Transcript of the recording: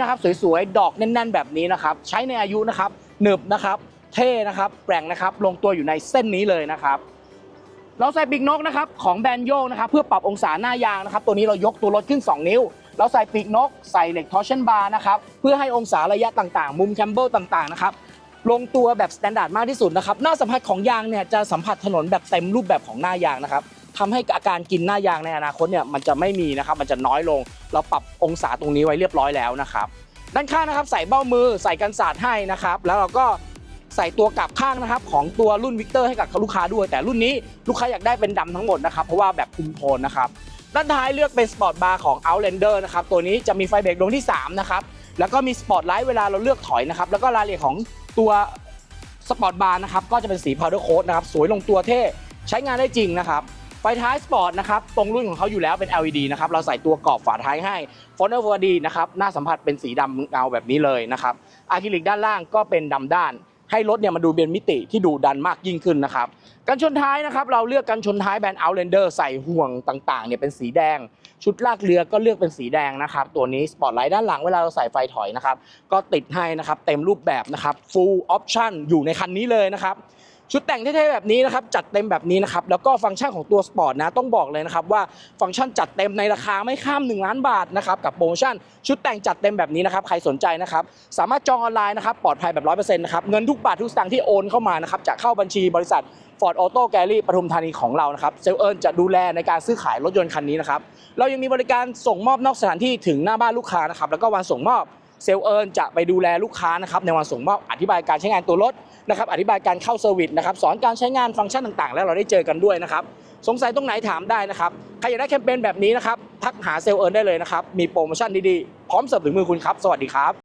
นะครับสวยๆ ดอกแน่นๆ แบบนี้นะครับ ใช้ในอายุนะครับหนึบนะครับ เท่นะครับแปลงนะครับ ลงตัวอยู่ในเส้นนี้เลยนะครับเราใส่ปีกนกนะครับของแบรนด์โยกนะครับเพื่อปรับองศาหน้ายางนะครับ ตัวนี้เรายกตัวรถขึ้น 2 นิ้ว เราใส่ปีกนก ใส่เหล็กทอร์ชันบาร์นะครับเพื่อให้องศาระยะต่างๆ มุมแคมเบิลต่างๆนะครับลงตัวแบบสแตนดาร์ดมากที่สุดนะครับหน้าสัมผัสของยางเนี่ยจะสัมผัสถนนแบบเต็มรูปแบบของหน้ายางนะครับ ทำให้อาการกินหน้ายางในอนาคตเนี่ยมันจะไม่มีนะครับมันจะน้อยลง เราปรับองศาตรงนี้ไว้เรียบร้อยแล้วนะครับด้านข้างนะครับใส่เบ้ามือใส่กันสาดให้นะครับแล้วเราก็ใส่ตัวกลับข้างนะครับของตัวรุ่นวิกเตอร์ให้กับลูกค้าด้วย แต่รุ่นนี้ลูกค้าอยากได้เป็นดำทั้งหมดนะครับเพราะว่าแบบคุมโทนนะครับด้านท้ายเลือกเป็นสปอร์ตบาร์ของ Outlander นะครับตัวนี้จะมีไฟเบรกดวงที่3นะครับแล้วก็มีสปอร์ตไลท์เวลาเราเลือกถอยนะครับแล้วก็รายละเอียดของตัวสปอร์ตบาร์นะครับก็จะเป็นสีพาวเดอร์โค้ดนะครับสวยลงตัวเท่ใช้งานได้จริงนะครับ ฟท้ายสปอร์ตนะครับตรงรุ่นของเขาอยู่แล้วเป็น LED นะครับเราใส่ตัวกรอบฝาท้ายให้ฟอนเนอร์ฟอร์ดีนะครับหน้าสัมผัสเป็นสีดำเงาแบบนี้เลยนะครับอะคริลิกด้านล่างก็เป็นดำด้าน ให้รถเนี่ยมันดูเป็นมิติที่ดูดันมากยิ่งขึ้นนะครับกันชนท้ายนะครับเราเลือกกันชนท้ายแบรนด์ Outlander ใส่ห่วงต่างๆเนี่ยเป็นสีแดง ชุดลากเรือก็เลือกเป็นสีแดงนะครับตัวนี้สปอร์ตไลท์ด้านหลังเวลาเราใส่ไฟถอยนะครับก็ติดให้นะครับเต็มรูปแบบนะครับ full option อยู่ในคันนี้เลยนะครับ ชุดแต่งเท่ๆแบบนี้นะครับจัดเต็มแบบนี้นะครับแล้วก็ฟังก์ชันของตัวสปอร์ตนะต้องบอกเลยนะครับว่าฟังก์ชันจัดเต็มในราคาไม่ข้าม 1 ล้านบาทนะครับกับโปรโมชั่นชุดแต่งจัดเต็มแบบนี้นะครับใครสนใจนะครับสามารถจองออนไลน์นะครับปลอดภัยแบบร้อยเปอร์เซ็นต์นะครับเงินทุกบาททุกสตางค์ที่โอนเข้ามานะครับจะเข้าบัญชีบริษัท Ford Auto Gallery ปทุมธานีของเรานะครับเซลเอิญจะดูแลในการซื้อขายรถยนต์คันนี้นะครับเรายังมีบริการส่งมอบนอกสถานที่ถึงหน้าบ้านลูกค้านะครับแล้วก็วันส่งมอบ เซลเอิญจะไปดูแลลูกค้านะครับในวันส่งมอบอธิบายการใช้งานตัวรถนะครับอธิบายการเข้าเซอร์วิสนะครับสอนการใช้งานฟังก์ชันต่างๆ แล้วเราได้เจอกันด้วยนะครับสงสัยตรงไหนถามได้นะครับใครอยากได้แคมเปญแบบนี้นะครับทักหาเซลเอิญได้เลยนะครับมีโปรโมชั่นดีๆพร้อมเสิร์ฟถึงมือคุณครับสวัสดีครับ